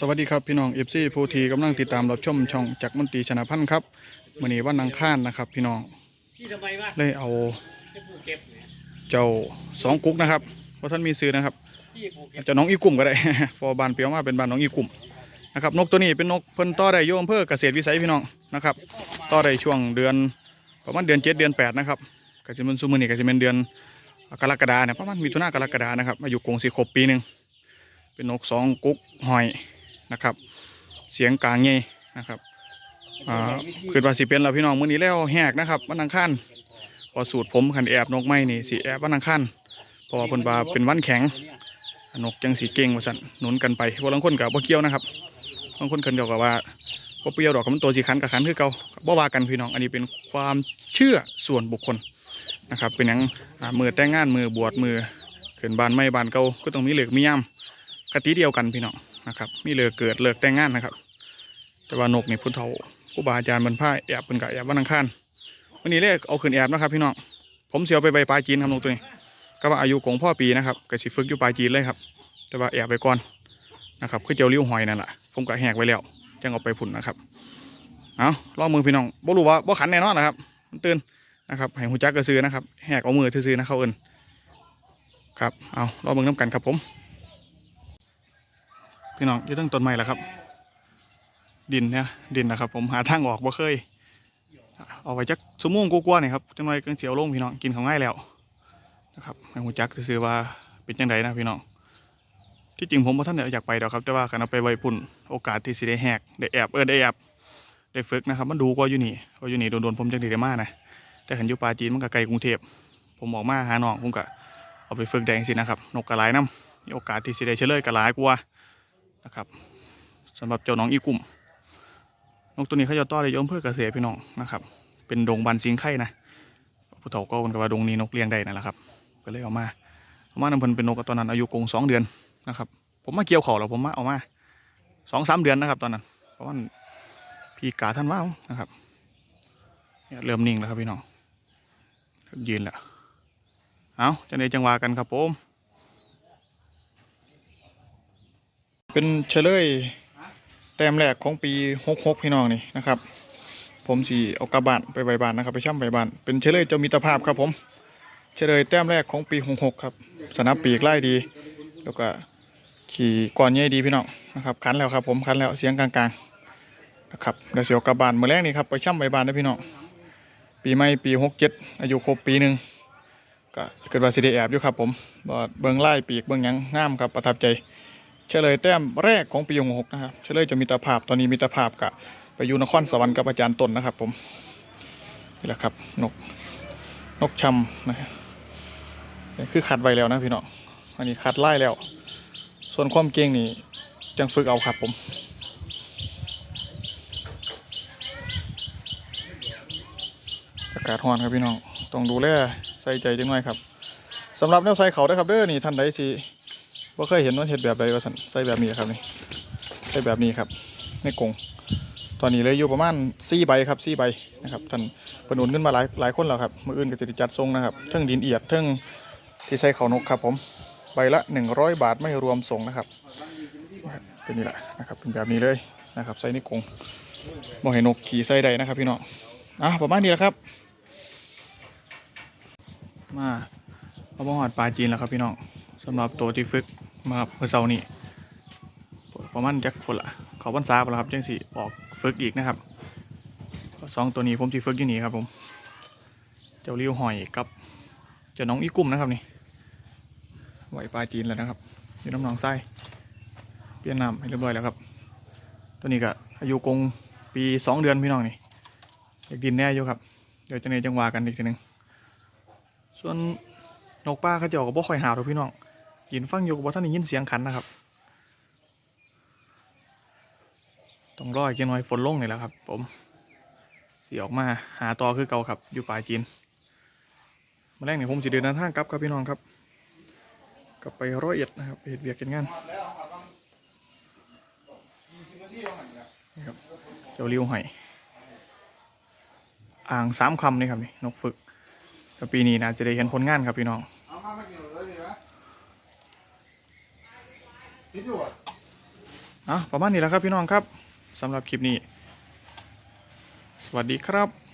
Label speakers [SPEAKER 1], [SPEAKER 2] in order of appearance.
[SPEAKER 1] สวัสดีครับพี่น้องเอฟซีผู้ทีกำลังติดตามรับชมช่องจากมนตรีชนะพันธ์ครับมื่อนี้วันอังคารนะครับ พี่น้อง
[SPEAKER 2] ไมวะ
[SPEAKER 1] เลยเอา
[SPEAKER 2] เจ้า
[SPEAKER 1] สองกุ๊กนะครับเพราะท่านมีซื้อนะครับ
[SPEAKER 2] เจ้า
[SPEAKER 1] น้องอีกุ่มก็ได้ฟอร์บานเปียวมาเป็นบานน้องอีกุ่มนะครับนกตัวนี้เป็นนกเพิ่นต่อได้โยมเพื่อเกษตรวิสัยพี่น้องนะครับต่อได้ช่วงเดือนประมาณเดือนเจ็ดเดือนแปดนะครับก็จะเป็นซุมอนี่ก็จะเป็นเดือนกรกฎาเนี่ยประมาณมิถุนากรกฎานะครับอายุกงสีครบปีหนึ่งเป็นนกสองกุ๊กหอย นะครับ เสียงกลางเงยนะครับคือว่าสิเป็นเราพี่น้องมื้อนี้แล้วแหกนะครับวันอังคารพอสูตรผมขันแอบนกไม้นี่สิแอบวันอังคารเพราะว่าเพิ่นว่าเป็นวันแข็งนกจังสีเก่งว่าสั่นหนุนกันไปพวกบางคนกับบ่เกี่ยวนะครับบางคนกันเดียวกับว่าบ่เปรี้ยวดอกกับมันตัวสีขันกับขันคือเก่าบ่ว่ากันพี่น้อง อันนี้เป็นความเชื่อส่วนบุคคลนะครับ เป็นหยังอ่ามือแต่งงานมือบวชมือเกินบานไม่บานเก่าก็ต้องมีเหลือกมีย่ำคติเดียวกันพี่น้อง นะครับ มีเลือเกิดเลือแต่งงานนะครับ แต่ว่านกนี่พุทธเฒ่าครูบาอาจารย์บรรพาแอบเป็นกะแอบวันอังคารวันนี้เลขเอาขึ้นแอบนะครับ พี่น้องผมเสียวไปใบปลาจีนครับนกตัวนี้ก็ว่าอายุของพ่อปีนะครับก็สิฝึกอยู่ปลายจีนเลยครับ แต่ว่าแอบไปก่อนนะครับคือเจียวริ้วหอยนั่นแหละผมก็แหกไว้แล้วจังเอาไปผุนนะครับเอาลองมือพี่น้องบ่รู้ว่าบ่ขันแน่นอนนะครับมันตื่นนะครับให้หูจักกระซื้อนะครับแหกเอามือซื้อนะเขาเอินครับเอาลองมือน้ำกันครับผม พี่น้องอยู่ตั้งต้นไม้แล้วครับ ดินเนี่ยดินนะครับ ผมหาทางออกบ่เคยเอาไว้จักสมุงกลัวานี่ครับจังหน่กังเจียวลงพี่น้องกินของง่ายแล้วนะครับให้หูจักซื้อว่าเป็นยังไงนะพี่น้องที่จริงผมว่าท่านเนี่ยอยากไปดอกครับ แต่ว่าการเอาไปไวปุ่นโอกาสที่สิได้แหกได้แอบเออได้แอบได้ฝึกนะครับ มันดูกว่าอยู่นี่เพราะอยู่นี่โดนๆผมจังได้มากนะแต่ขันอยู่ปลาจีนมันก็ไกลกรุงเทพผมออกมาหาน้องผมก็เอาไปฝึกแดงสินะครับนกกระไรน้ำมีโอกาสที่สิได้เฉลยกระไรกว่า นะครับสำหรับเจ้าน้องอีกุ่มนกตัวนี้เขาจะต้อนได้ยมเพื่อเกษตรพี่น้องนะครับ เป็นดงบันสิงไข่นะผู้เฒ่าก็คนกับว่าดงนี้นกเลี้ยงได้นั่นแหละครับ ก็เลยเอามาเอามานำเพิ่นเป็นนกตอนนั้นอายุกงสองเดือนนะครับ ผมมาเกี่ยวเขาแล้วผมมาเอามาสองสามเดือนนะครับตอนนั้น เพราะว่าพี่กาท่านว่าวนะครับเนี่ยเริ่มนิ่งแล้วครับพี่น้องยืนแล้วเอาจะในจังหวะกันครับผม เป็นเฉลยแต้มแรกของปีหกหกพี่น้องนี่นะครับ ผมสีเอากลับานไปใบบานนะครับ ไปช่ำใบบานเป็นเฉลยเจ้ามิตรภาพครับผม เฉลยแต้มแรกของปีหกหกครับ สนับปีกไล่ดี แล้วก็ขี่ก่อนใหญ่ดีพี่น้องนะครับคันแล้วครับ ผมคันแล้วเสียงกลางๆนะครับเดี๋ยวเสียวกลับานเมื่อแรกนี่ครับไปช่ำใบบานนะพี่น้องปีใหม่ปีหกเจ็ดอายุครบปีหนึ่งก็เกิดว่าสิได้แอบอยู่ครับผมบอดเบิ้งไล่ปีกเบิ้งยังงามครับประทับใจ เฉลยแต้มแรกของปีหกหกนะครับเฉลยจะมิตรภาพตอนนี้มิตรภาพกับไปอยู่นครสวรรค์กับอาจารย์ตนนะครับ ผมนี่แหละครับนกนกชำนะคือขัดไว้แล้วนะพี่น้องอันนี้ขัดไล่แล้ว ส่วนความเก่งนี่จังฝึกเอาครับผมอากาศร้อนครับพี่น้องต้องดูแลใส่ใจจังหน่อยครับสำหรับแนวใส่เขาได้ครับเด้อนี่ท่านใดสิ ว่าเคยเห็นว่าเห็ดแบบใดว่าสันใส่แบบนี้ครับนี่ใส่แบบนี้ครับในกงตอนนี้เลยอยู่ประมาณ4ใบครับ4ใบนะครับท่านประนุนขึ้นมาหลายหลายคนแล้วครับมืออื่นก็จะจัดทรงนะครับเทั้งดินเอียดเทั้งที่ใส่เขานกครับผมใบละ100บาทไม่รวมส่งนะครับเป็นนี่แหละนะครับเป็นแบบนี้เลยนะครับใส่ในกงบ่ให้นกขี่ใส่ได้นะครับพี่น้องอะประมาณนี้แหละครับ มาเอามาหอดปลาจีนแล้วครับพี่น้องสำหรับตัวที่ฝึก มาเมื่อเช้านี้ประมาณจักคนละเขาพรรษาไปแล้วครับจังสิออกฝึกอีกนะครับสองตัวนี้ผมสิฝึกอยู่นี่ครับผม เจ้าเลี้ยวหอยกับ เจ้าน้องอีกุ้มนะครับนี่ไหวปลาจีนแล้วนะครับอยู่น้ำหนองไส้เปลี่ยนน้ำให้เรียบร้อยแล้วครับ ตัวนี้ก็อายุกงปีสองเดือนพี่น้องนี่อยากดินแน่อยู่ครับ เดี๋ยวจะในจังหวะกันอีกทีหนึ่งส่วนนกป้าเขาเจ้าก็บ่ค่อยหาวหรอกพี่น้อง ยินฟังอยู่ก็บ่ท่านได้ยินเสียงขันนะครับ ต้องรออีกจังหน่อยฝนลงนี่แหละครับ ผมสีออกมาหาต่อคือเก่าครับ อยู่ป่าจีนมาแรกเนี่ยผมจะเดินทางกลับครับพี่น้องครับ กลับไปร้อยเอ็ดนะครับเห็ดเบียกกันงานนี่ครับเจ้าเลี้วหอยอ่างสามคำนี่ครับนี่นกฝึกปีนี้นะจะได้เห็นผลงานครับพี่น้อง
[SPEAKER 3] อามาไม่กินเลยดีไหมคิดอยู่
[SPEAKER 1] อะประมาณนี้แหละครับพี่น้องครับสำหรับคลิปนี้ สวัสดีครับ